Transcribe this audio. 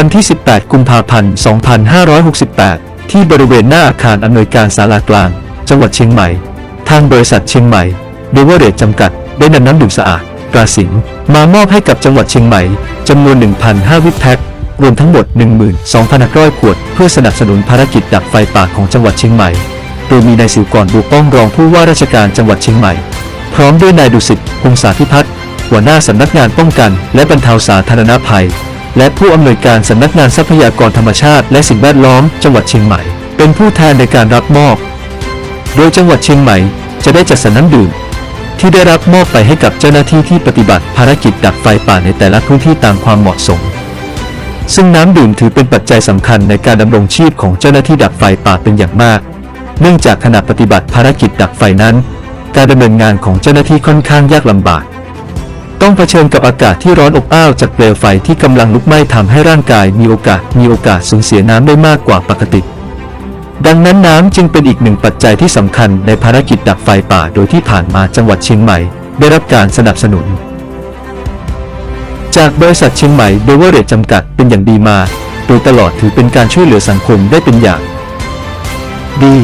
วันที่ 18 กุมภาพันธ์ 2568 ที่บริเวณหน้าอาคารอำนวยการศาลากลาง จังหวัดเชียงใหม่ ทางบริษัทเชียงใหม่เบเวอร์เรจจำกัด ได้นำน้ำดื่มสะอาดตราสิงมามอบให้กับจังหวัดเชียงใหม่จำนวน 1,500วิแพ็ครวมทั้งหมด 12,500ขวด เพื่อสนับสนุนภารกิจดับไฟป่าของจังหวัดเชียงใหม่ โดยมีนายสิวกรบุกป้องรองผู้ว่าราชการจังหวัดเชียงใหม่ พร้อมด้วยนายดุสิตพงษาพิพัฒน์หัวหน้าสำนักงานป้องกัน และบรรเทาสาธารณภัย และผู้อำนวยการสำนักงานทรัพยากรธรรมชาติ และสิ่งแวดล้อมจังหวัดเชียงใหม่ เป็นผู้แทนในการรับมอบ โดยจังหวัดเชียงใหม่จะได้จัดสรรน้ำดื่มที่ได้รับมอบไปให้กับเจ้าหน้าที่ที่ปฏิบัติภารกิจดับไฟป่าในแต่ละพื้นที่ตามความเหมาะสม ซึ่งน้ำดื่มถือเป็นปัจจัยสำคัญในการดำรงชีพของเจ้าหน้าที่ดับไฟป่าเป็นอย่างมาก เนื่องจากขณะปฏิบัติภารกิจดับไฟนั้น การดำเนินงานของเจ้าหน้าที่ค่อนข้างยากลำบาก ต้องเผชิญกับอากาศที่ร้อนอบอ้าวจากเปลวไฟที่กำลังลุกไหม้ทำให้ร่างกายมีโอกาสมีโอกาสสูญเสียน้ำได้มากกว่าปกติ ดังนั้นน้ำจึงเป็นอีกหนึ่งปัจจัยที่สำคัญในภารกิจดับไฟป่าโดยที่ผ่านมาจังหวัดเชียงใหม่ ได้รับการสนับสนุน จากบริษัทเชียงใหม่เบเวอร์เรจจำกัดเป็นอย่างดีมา โดยตลอดถือเป็นการช่วยเหลือสังคมได้เป็นอย่าง ดี